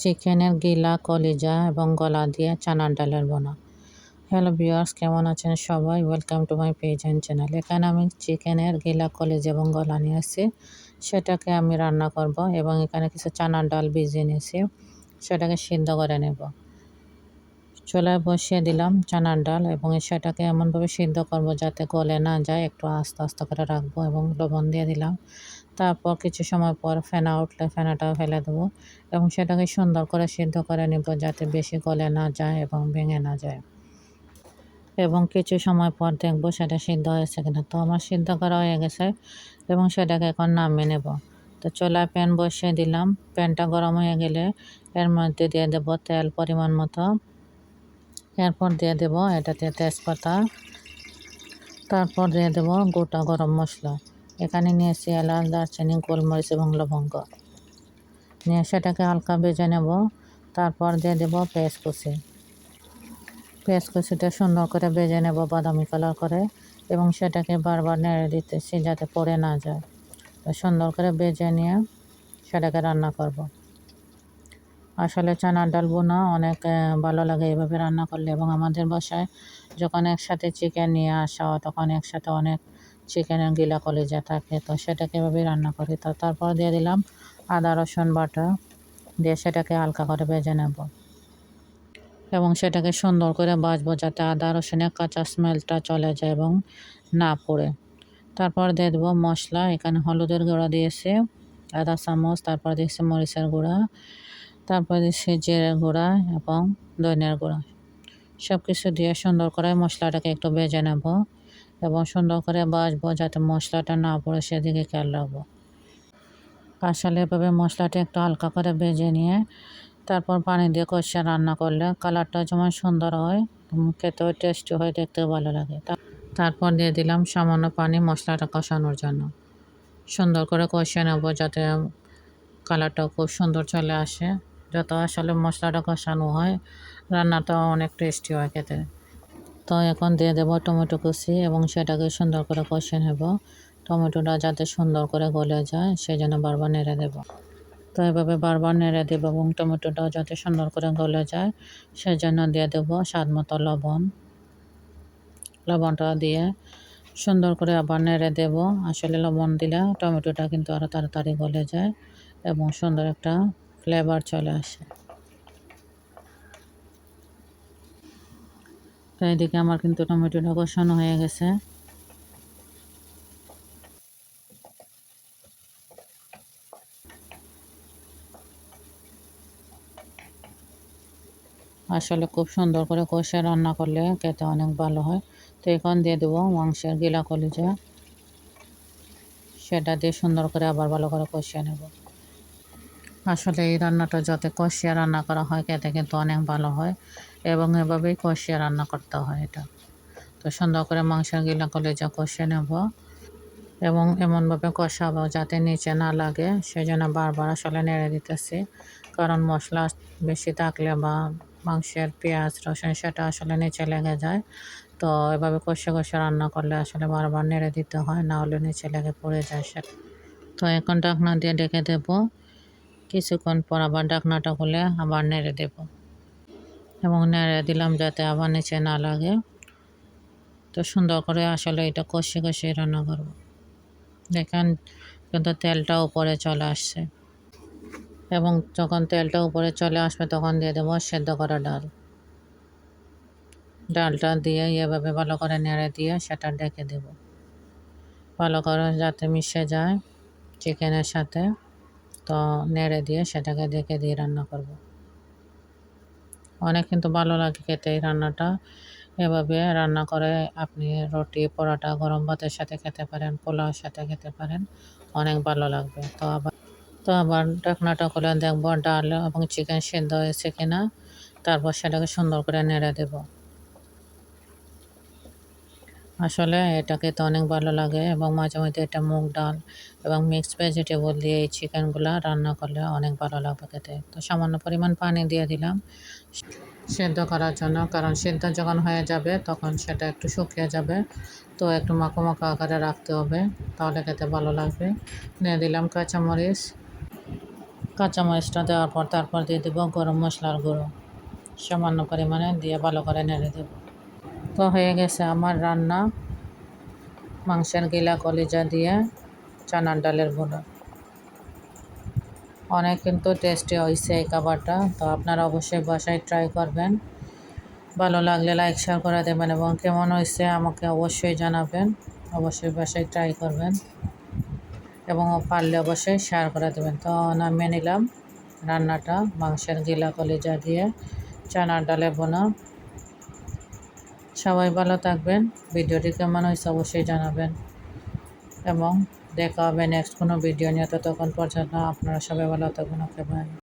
চিকেনের গিলা, কলিজা এবং গলা দিয়ে চানার ডালের বোনা। হ্যালো ভিউয়ার্স, কেমন আছেন সবাই? Welcome to my page and channel এখানে আমি চিকেনের গিলা, কলিজা এবং গলা নিয়ে এসেছি সেটাকে আমি রান্না করব এবং এখানে কিছু চানার ডাল ভিজিয়ে নিয়েছি। সেটাকে সিদ্ধ করে নেব। চুলায় বসিয়ে দিলাম চানার ডাল এবং সেটাকে এমনভাবে সিদ্ধ করব যাতে গলে না যায়। একটু আস্তে আস্তে করে রাখব এবং লবণ দিয়ে দিলাম। তারপর কিছু সময় পর ফেনা উঠলে ফেনাটাও ফেলে দেবো এবং সেটাকে সুন্দর করে সিদ্ধ করে নেব যাতে বেশি গলে না যায় এবং ভেঙে না যায়। এবং কিছু সময় পর দেখব সেটা সিদ্ধ হয়েছে কিনা। তো আমার সিদ্ধ করা হয়ে গেছে এবং সেটাকে এখন নামিয়ে নেব। তো চোলায় প্যান বসিয়ে দিলাম। প্যানটা গরম হয়ে গেলে এর মধ্যে দিয়ে দেব তেল পরিমাণ মতো। এরপর দিয়ে দেব এটাতে তেজপাতা। তারপর দিয়ে দেব গোটা গরম মশলা। এখানে নিয়েছি এলাচ, দারচিনি, গোলমরিচ এবং লবঙ্গ। নিয়ে সেটাকে হালকা ভেজে নেব। তারপর দিয়ে দেব পেঁয়াজ কুচি পেঁয়াজ কুচিটা সুন্দর করে ভেজে নেব বাদামি কালার করে এবং সেটাকে বারবার নেড়ে দিতেছি যাতে পড়ে না যায়। তো সুন্দর করে ভেজে নিয়ে সেটাকে রান্না করব। আসলে চানার ডাল বোনা অনেক ভালো লাগে এভাবে রান্না করলে এবং আমাদের বাসায় যখন একসাথে চিকেন নিয়ে আসা হয়, তখন একসাথে অনেক চিকেনের গিলা কলিজা থাকে। তো সেটাকে এভাবেই রান্না করি। তো তারপর দিয়ে দিলাম আদা, রসুন, বাটা। দিয়ে সেটাকে হালকা করে ভেজে নেব। এবং সেটাকে সুন্দর করে বাজবো যাতে আদা, রসুনের কাঁচা স্মেলটা চলে যায় এবং না পড়ে। তারপর দিয়ে দেবো মশলা। এখানে হলুদের গুঁড়া দিয়েছে, আদা চামচ, তারপর দিয়েছে মরিচের গুঁড়া, তারপর দিয়েছে জিরের গুঁড়া এবং ধনিয়ার গুঁড়া। সব কিছু দিয়ে সুন্দর করে মশলাটাকে একটু ভেজে নেব। এবং সুন্দর করে বাজবো যাতে মশলাটা না পড়ে সেদিকে খেয়াল রাখব। আসলে এভাবে মশলাটা একটু হালকা করে ভেজে নিয়ে, তারপর পানি দিয়ে কষিয়ে রান্না করলে কালারটা যেমন সুন্দর হয় খেতেও টেস্টি হয়, দেখতেও ভালো লাগে। তারপর দিয়ে দিলাম সামান্য পানি মশলাটা কষানোর জন্য। সুন্দর করে কষিয়ে নেব যাতে কালারটাও খুব সুন্দর চলে আসে। যত আসলে মশলাটা কষানো হয়, রান্নাটাও অনেক টেস্টি হয় খেতে। তো এখন দিয়ে দেবো টমেটো কুচি এবং সেটাকে সুন্দর করে কষিয়ে নেব। টমেটোটা যাতে সুন্দর করে গলে যায় সেই জন্য বারবার নেড়ে দেব। তো এভাবে বারবার নেড়ে দেব এবং টমেটোটাও যাতে সুন্দর করে গলে যায় সেই জন্য দিয়ে দেবো স্বাদ মতো লবণ। লবণটা দিয়ে সুন্দর করে আবার নেড়ে দেব। আসলে লবণ দিলে টমেটোটা কিন্তু আরও তাড়াতাড়ি গলে যায় এবং সুন্দর একটা ফ্লেভার চলে আসে। তো এদিকে আমার কিন্তু টমেটোটা কষানো হয়ে গেছে। আসলে খুব সুন্দর করে কষে রান্না করলে খেতে অনেক ভালো হয়। তো এখন দিয়ে দেবো মাংসের গিলা কলিজা। সেটা দিয়ে সুন্দর করে আবার ভালো করে কষিয়ে নেব। আসলে এই রান্নাটা যত কষিয়া রান্না করা হয়, খেতে কিন্তু অনেক ভালো হয় এবং এভাবেই কষিয়া রান্না করতে হয় এটা। তো সুন্দর করে মাংস গিলা কলিজা কষিয়ে নেব এবং এমনভাবে কষাবো যাতে নিচে না লাগে। সেই জন্য বারবার আসলে নেড়ে দিতেছি, কারণ মশলা বেশি থাকলে বা মাংসের পেঁয়াজ, রসুন সেটা আসলে নিচে লেগে যায়। তো এভাবে কষে কষে রান্না করলে আসলে বারবার নেড়ে দিতে হয়, না হলে নিচে লেগে পড়ে যায় সেটা। তো এখন ঢাকনা দিয়ে ডেকে দেব। কিছুক্ষণ পর আবার ঢাকনাটা খুলে আবার নেড়ে দেব। এবং নেড়ে দিলাম যাতে আবার নিচে না লাগে। তো সুন্দর করে আসলে এটা কষে কষে রান্না করব। দেখেন কিন্তু তেলটা উপরে চলে আসছে। এবং যখন তেলটা উপরে চলে আসবে তখন দিয়ে দেবো সেদ্ধ করা ডাল। ডালটা দিয়ে এভাবে ভালো করে নেড়ে দিয়ে সেটা ডেকে দেব। ভালো করে যাতে মিশে যায় চিকেনের সাথে। তো নেড়ে দিয়ে সেটাকে ডেকে দিয়ে রান্না করব। অনেক কিন্তু ভালো লাগে খেতে এই রান্নাটা। এভাবে রান্না করে আপনি রুটি, পরোটা, গরম ভাতের সাথে খেতে পারেন পোলাওর সাথে খেতে পারেন, অনেক ভালো লাগবে। তো আবার তো আবার ঢাকনাটা খুলে দেখব ডাল এবং চিকেন সেদ্ধ হয়েছে কিনা, তারপর সেটাকে সুন্দর করে নেড়ে দেব। আসলে এটাকে তো অনেক ভালো লাগে এবং মাঝে মধ্যে এটা মুগ ডাল এবং মিক্সড ভেজিটেবল দিয়ে এই চিকেনগুলো রান্না করলে অনেক ভালো লাগবে খেতে। তো সামান্য পরিমাণ পানি দিয়ে দিলাম সেদ্ধ করার জন্য, কারণ সেদ্ধ যখন হয়ে যাবে তখন সেটা একটু শুকিয়ে যাবে। তো একটু মাখো মাখো আকারে রাখতে হবে, তাহলে খেতে ভালো লাগবে। দিয়ে দিলাম কাঁচামরিচ। কাঁচামরিচটা দেওয়ার পর তারপর দিয়ে দেবো গরম মশলার গুঁড়ো। সামান্য পরিমাণে দিয়ে ভালো করে নেড়ে দেব। তো হয়ে গেছে আমার রান্না। মাংসের গিলা, কলিজা দিয়ে চানার ডালের গুঁড়ো। অনেক কিন্তু টেস্টি হয়েছে এই খাবারটা, তো আপনারা অবশ্যই বাসায় ট্রাই করবেন। ভালো লাগলে লাইক শেয়ার করে দেবেন এবং কেমন হয়েছে আমাকে অবশ্যই জানাবেন। অবশ্যই বাসায় ট্রাই করবেন এবং পারলে অবশ্যই শেয়ার করে দেবেন। তো নামিয়ে নিলাম রান্নাটা, মাংসের গিলা, কলিজা দিয়ে চানার ডালে বোনা সবাই ভালো থাকবেন। ভিডিওটি কেমন হয়েছে অবশ্যই জানাবেন। এবং দেখা হবে নেক্সট কোনো ভিডিও নিয়ে। ততক্ষণ পর্যন্ত আপনারা সবাই ভালো থাকবেন ওকে বাই